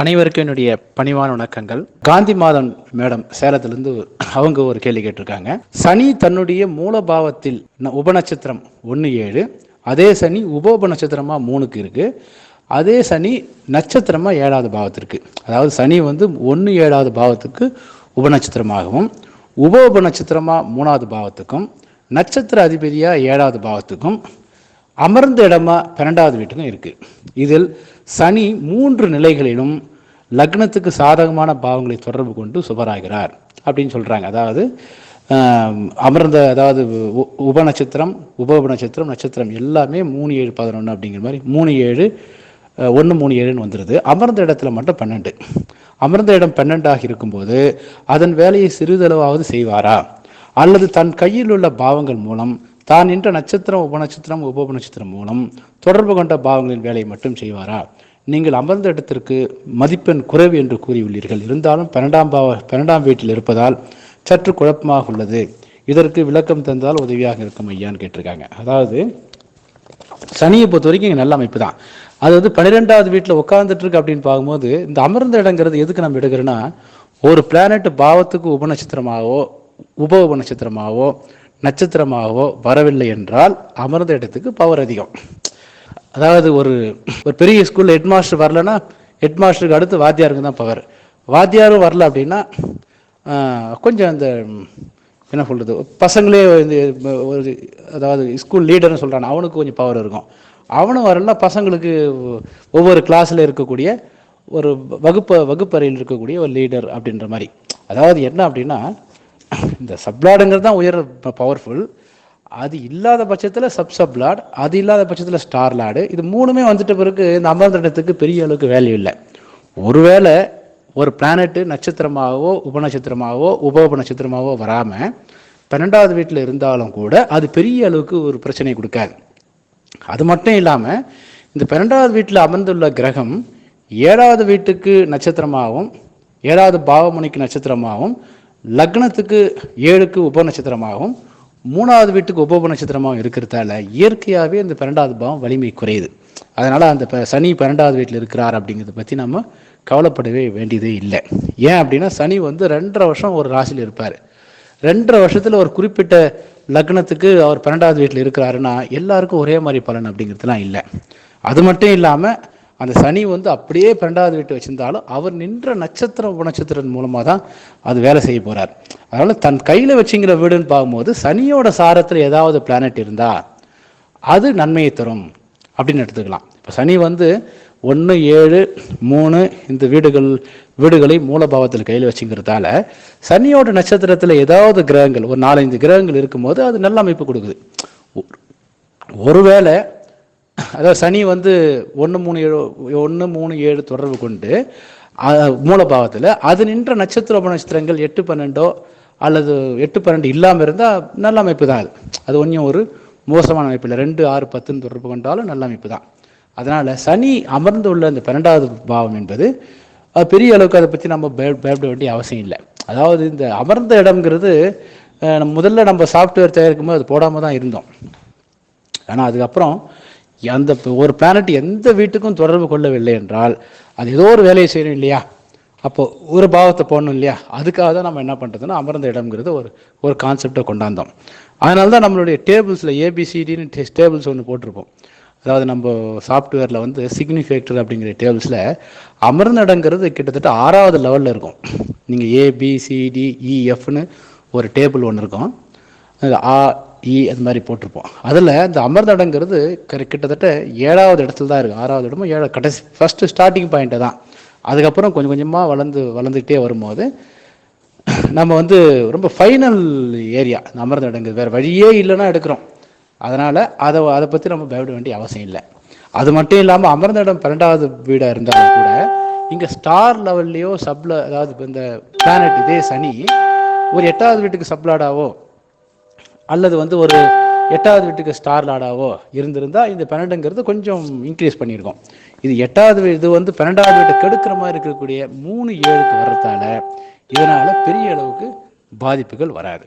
அனைவருக்கும் என்னுடைய பணிவான வணக்கங்கள். காந்தி மாதன் மேடம் சேலத்திலிருந்து அவங்க ஒரு கேள்வி கேட்டிருக்காங்க. சனி தன்னுடைய மூலபாவத்தில் உபநட்சத்திரம் ஒன்று ஏழு அதே சனி உப உபநட்சத்திரமாக மூணுக்கு இருக்கு. அதே சனி நட்சத்திரமாக ஏழாவது பாவத்திற்கு. அதாவது சனி வந்து ஒன்று ஏழாவது பாவத்துக்கு உபநட்சத்திரமாகவும் உப உபநட்சத்திரமாக மூணாவது பாவத்துக்கும் நட்சத்திர அதிபதியாக ஏழாவது பாவத்துக்கும் அமர்ந்த இடமா பன்னெண்டாவது வீட்டுக்கும் இருக்கு. இதில் சனி மூன்று நிலைகளிலும் லக்னத்துக்கு சாதகமான பாவங்களை தொடர்பு கொண்டு சுபராகிறார் அப்படின்னு சொல்கிறாங்க அதாவது அமர்ந்த அதாவது உப நட்சத்திரம் உப நட்சத்திரம் நட்சத்திரம் எல்லாமே மூணு ஏழு பதினொன்று அப்படிங்கிற மாதிரி மூணு ஏழு ஒன்று மூணு ஏழுன்னு வந்துடுது அமர்ந்த இடத்துல மட்டும் பன்னெண்டு. அமர்ந்த இடம் பன்னெண்டாக இருக்கும்போது அதன் வேலையை சிறிதளவாவது செய்வாரா? அல்லது தன் கையில் உள்ள பாவங்கள் மூலம் தான் நின்ற நட்சத்திரம் உபநட்சத்திரம் உப நட்சத்திரம் மூலம் தொடர்பு கொண்ட பாவங்களின் வேலையை மட்டும் செய்வாரா? நீங்கள் அமர்ந்த இடத்திற்கு மதிப்பெண் குறைவு என்று கூறியுள்ளீர்கள். இருந்தாலும் பன்னெண்டாம் பாவ பன்னெண்டாம் வீட்டில் இருப்பதால் சற்று குழப்பமாக உள்ளது. இதற்கு விளக்கம் தந்தால் உதவியாக இருக்கும் ஐயான்னு கேட்டிருக்காங்க. அதாவது சனியை பொறுத்த வரைக்கும் இங்கே நல்ல அமைப்பு தான். அது வந்து பன்னிரெண்டாவது வீட்டில் உட்காந்துட்டு இருக்கு அப்படின்னு பார்க்கும்போது இந்த அமர்ந்த இடங்கிறது எதுக்கு நம்ம எடுக்கிறோன்னா ஒரு பிளானட் பாவத்துக்கு உபநட்சத்திரமாகவோ உப உபநட்சத்திரமாகவோ நட்சத்திரமாகவோ வரவில்லை என்றால் அமர்ந்த இடத்துக்கு பவர் அதிகம். அதாவது ஒரு ஒரு பெரிய ஸ்கூலில் ஹெட் மாஸ்டர் வரலன்னா ஹெட் மாஸ்டருக்கு அடுத்து வாத்தியாருக்கு தான் பவர் வாத்தியாரும் வரல அப்படின்னா கொஞ்சம் அந்த என்ன சொல்கிறது பசங்களே இந்த ஒரு அதாவது ஸ்கூல் லீடர்னு சொல்கிறான் அவனுக்கு கொஞ்சம் பவர் இருக்கும். அவனும் வரலன்னா பசங்களுக்கு ஒவ்வொரு கிளாஸில் இருக்கக்கூடிய ஒரு வகுப்பு வகுப்பறையில் இருக்கக்கூடிய ஒரு லீடர் அப்படின்ற மாதிரி. அதாவது என்ன அப்படின்னா இந்த சப்ளாடுங்கிறது தான் உயர் பவர்ஃபுல் அது இல்லாத பட்சத்தில் சப் லாட் அது இல்லாத பட்சத்தில் ஸ்டார் லாடு இது மூணுமே வந்துட்ட பிறகு இந்த அமர்ந்த இடத்துக்கு பெரிய அளவுக்கு வேல்யூ இல்லை. ஒருவேளை ஒரு பிளானட்டு நட்சத்திரமாகவோ உபநட்சத்திரமாகவோ உப உபநட்சத்திரமாகவோ வராமல் பன்னெண்டாவது வீட்டில் இருந்தாலும் கூட அது பெரிய அளவுக்கு ஒரு பிரச்சனை கொடுக்காது. அது மட்டும் இல்லாமல் இந்த பன்னெண்டாவது வீட்டில் அமர்ந்துள்ள கிரகம் ஏழாவது வீட்டுக்கு நட்சத்திரமாகவும் ஏழாவது பாவமணிக்கு நட்சத்திரமாகவும் லக்னத்துக்கு ஏழுக்கு உப நட்சத்திரமாகவும் மூணாவது வீட்டுக்கு உபோப நட்சத்திரமாக இருக்கிறதால இயற்கையாகவே இந்த பன்னெண்டாவது பாவம் வலிமை குறையுது. அதனால் அந்த ப- சனி பன்னெண்டாவது வீட்டில் இருக்கிறார் அப்படிங்கிறத பற்றி நம்ம கவலைப்படவே வேண்டியதே இல்லை. ஏன் அப்படின்னா சனி வந்து ரெண்டரை வருஷம் ஒரு ராசியில் இருப்பார். ரெண்டரை வருஷத்தில் ஒரு குறிப்பிட்ட லக்னத்துக்கு அவர் பன்னெண்டாவது வீட்டில் இருக்கிறாருன்னா எல்லாருக்கும் ஒரே மாதிரி பலன் அப்படிங்கிறதுலாம் இல்லை. அது மட்டும் இல்லாமல் அந்த சனி வந்து அப்படியே பன்னெண்டாவது வீட்டு வச்சிருந்தாலும் அவர் நின்ற நட்சத்திரம் உபநட்சத்திரம் மூலமாக தான் அது வேலை செய்ய போகிறார் அதனால் தன் கையில் வச்சுங்கிற வீடுன்னு பார்க்கும்போது சனியோட சாரத்தில் ஏதாவது பிளானட் இருந்தா அது நன்மையை தரும் அப்படின்னு எடுத்துக்கலாம். இப்போ சனி வந்து ஒன்று ஏழு மூணு இந்த வீடுகள் வீடுகளை மூலபாவத்தில் கையில் வச்சுங்கிறதால சனியோட நட்சத்திரத்தில் ஏதாவது கிரகங்கள் ஒரு நாலஞ்சு கிரகங்கள் இருக்கும்போது அது நல்ல அமைப்பு கொடுக்குது. ஒருவேளை அதாவது சனி வந்து ஒன்று மூணு ஏழு ஒன்று மூணு ஏழு தொடர்பு கொண்டு மூலபாவத்தில் அது நின்ற நட்சத்திர உப நட்சத்திரங்கள் எட்டு பன்னெண்டோ அல்லது எட்டு பன்னெண்டு இல்லாமல் இருந்தால் நல்ல அமைப்பு தான் அது. அது கொஞ்சம் ஒரு மோசமான அமைப்பு இல்லை. ரெண்டு ஆறு பத்துன்னு தொடர்பு கொண்டாலும் நல்ல அமைப்பு தான். அதனால் சனி அமர்ந்து உள்ள அந்த பன்னெண்டாவது பாவம் என்பது பெரிய அளவுக்கு அதை பற்றி நம்ம பய- பயப்பட வேண்டிய அவசியம் இல்லை. அதாவது இந்த அமர்ந்த இடம்ங்கிறது நம்ம முதல்ல நம்ம சாஃப்ட்வேர் தயாரிக்கும் போது அது போடாமல் தான் இருந்தோம். ஆனால் அதுக்கப்புறம் அந்த ஒரு பிளானட் எந்த வீட்டுக்கும் தொடர்பு கொள்ளவில்லை என்றால் அது ஏதோ ஒரு வேலையை செய்யணும் இல்லையா? அப்போது ஒரு பாவத்தை போடணும் இல்லையா? அதுக்காக தான் நம்ம என்ன பண்ணுறதுன்னா அமர்ந்த இடம்ங்கிறது ஒரு ஒரு கான்செப்டை கொண்டாந்தோம். அதனால தான் நம்மளுடைய டேபிள்ஸில் ஏபிசிடின்னு டேபிள்ஸ் ஒன்று போட்டிருப்போம். அதாவது நம்ம சாஃப்ட்வேரில் வந்து சிக்னிஃபேக்டர் அப்படிங்கிற டேபிள்ஸில் அமர்ந்த இடங்கிறது கிட்டத்தட்ட ஆறாவது லெவலில் இருக்கும். நீங்கள் ஏபிசிடிஇஎஃப்னு e, ஒரு டேபிள் ஒன்று இருக்கும். அது ஆ E இ அது மாதிரி போட்டிருப்போம். அதில் இந்த அமர்ந்த இடங்கிறது கிட்டத்தட்ட ஏழாவது இடத்துல தான் இருக்குது ஆறாவது இடமும் ஏழாவது கடைசி ஃபஸ்ட்டு ஸ்டார்டிங் பாயிண்ட்டு தான். அதுக்கப்புறம் கொஞ்சம் கொஞ்சமாக வளர்ந்து வளர்ந்துக்கிட்டே வரும்போது நம்ம வந்து ரொம்ப ஃபைனல் ஏரியா அமர்ந்த இடங்கிறது வேறு வழியே இல்லைன்னா எடுக்கிறோம். அதனால் அதை அதை பற்றி நம்ம பயப்பட வேண்டிய அவசியம் இல்லை. அது மட்டும் இல்லாமல் அமர்ந்த இடம் பன்னெண்டாவது வீடாக இருந்தாலும் கூட இங்கே ஸ்டார் லெவல்லையோ சப்ல அதாவது இந்த பிளானட் இதே சனி ஒரு எட்டாவது வீட்டுக்கு சப்லாடாவோ அல்லது வந்து ஒரு எட்டாவது வீட்டுக்கு ஸ்டார் லாடாவோ இருந்திருந்தால் இந்த பன்னெண்டுங்கிறது கொஞ்சம் இன்க்ரீஸ் பண்ணியிருக்கோம். இது எட்டாவது இது வந்து பன்னெண்டாவது வீட்டை கெடுக்கிற மாதிரி இருக்கக்கூடிய மூணு ஏழுக்கு வர்றதால இதனால் பெரிய அளவுக்கு பாதிப்புகள் வராது.